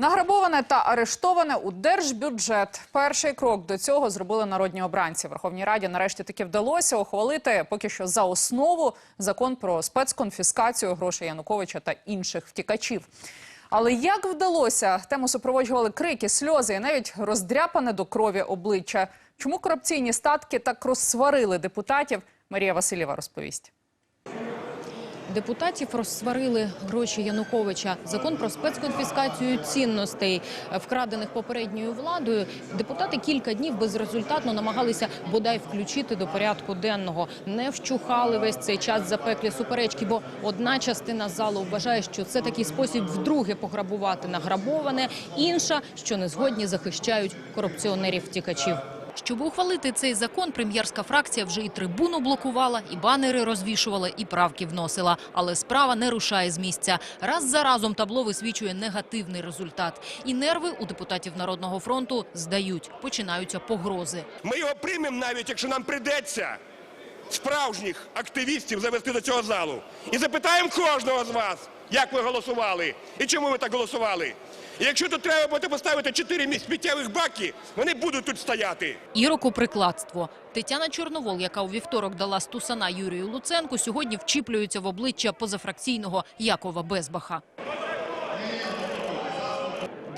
Награбоване та арештоване у держбюджет. Перший крок до цього зробили народні обранці. Верховній Раді нарешті таки вдалося ухвалити поки що за основу закон про спецконфіскацію грошей Януковича та інших втікачів. Але як вдалося, тему супроводжували крики, сльози і навіть роздряпане до крові обличчя. Чому корупційні статки так розсварили депутатів? Марія Васильєва розповість. Депутатів розсварили гроші Януковича. Закон про спецконфіскацію цінностей, вкрадених попередньою владою. Депутати кілька днів безрезультатно намагалися бодай включити до порядку денного. Не вщухали весь цей час запеклі суперечки, бо одна частина залу вважає, що це такий спосіб вдруге пограбувати награбоване, інша, що не згодні захищають корупціонерів-втікачів. Щоб ухвалити цей закон, прем'єрська фракція вже і трибуну блокувала, і банери розвішувала, і правки вносила. Але справа не рушає з місця. Раз за разом табло висвічує негативний результат. І нерви у депутатів Народного фронту здають. Починаються погрози. Ми його приймемо навіть, якщо нам прийдеться справжніх активістів завести до цього залу. І запитаємо кожного з вас, як ви голосували і чому ви так голосували. І якщо тут треба буде поставити чотири сміттєвих баки, вони будуть тут стояти. І рукоприкладство. Тетяна Чорновол, яка у вівторок дала стусана Юрію Луценку, сьогодні вчіплюється в обличчя позафракційного Якова Безбаха.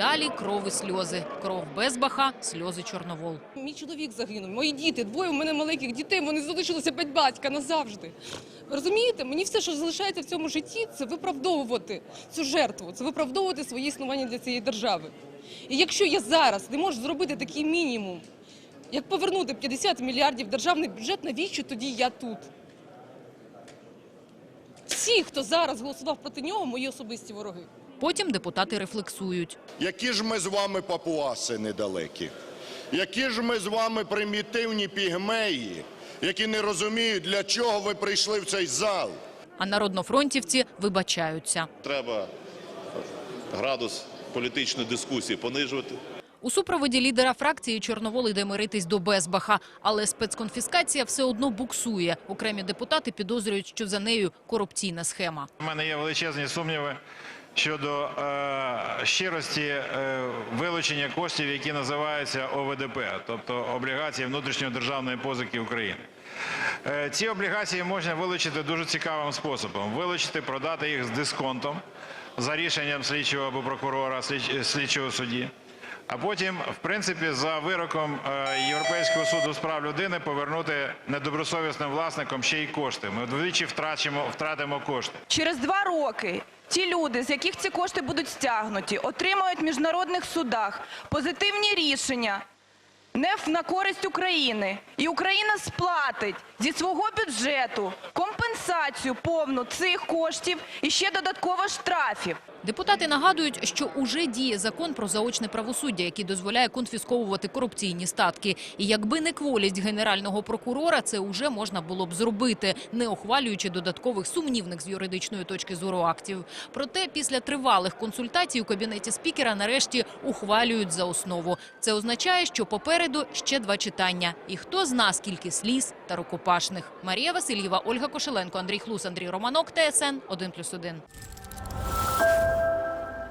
Далі кров і сльози. Кров Безбаха, сльози Чорновол. Мій чоловік загинув, мої діти, двоє у мене маленьких дітей, вони залишилися без батька назавжди. Розумієте, мені все, що залишається в цьому житті, це виправдовувати цю жертву, це виправдовувати своє існування для цієї держави. І якщо я зараз не можу зробити такий мінімум, як повернути 50 мільярдів державний бюджет, навіщо тоді я тут? Всі, хто зараз голосував проти нього, мої особисті вороги. Потім депутати рефлексують. Які ж ми з вами папуаси недалекі? Які ж ми з вами примітивні пігмеї, які не розуміють, для чого ви прийшли в цей зал? А народнофронтівці вибачаються. Треба градус політичної дискусії понижувати. У супроводі лідера фракції Чорновол йде миритись до Безбаха. Але спецконфіскація все одно буксує. Окремі депутати підозрюють, що за нею корупційна схема. У мене є величезні сумніви щодо е, щирості е, вилучення коштів, які називаються ОВДП, тобто облігації внутрішньої державної позики України. Е, ці облігації можна вилучити дуже цікавим способом: вилучити, продати їх з дисконтом за рішенням слідчого або прокурора, слідч- слідчого судді. А потім, в принципі, за вироком е, Європейського суду з прав людини повернути недобросовісним власникам ще й кошти. Ми вдвічі втрачимо, втратимо кошти. Через два роки ті люди, з яких ці кошти будуть стягнуті, отримають в міжнародних судах позитивні рішення не на користь України. І Україна сплатить зі свого бюджету компенсацію повну цих коштів і ще додатково штрафів. Депутати нагадують, що уже діє закон про заочне правосуддя, який дозволяє конфісковувати корупційні статки. І якби не кволість генерального прокурора, це уже можна було б зробити, не ухвалюючи додаткових сумнівних з юридичної точки зору актів. Проте після тривалих консультацій у кабінеті спікера нарешті ухвалюють за основу. Це означає, що попереду ще два читання. І хто зна, скільки сліз та рукопашних. Марія Васильєва, Ольга Кошеленко, Андрій Хлус, Андрій Романок, ТСН 1+,1.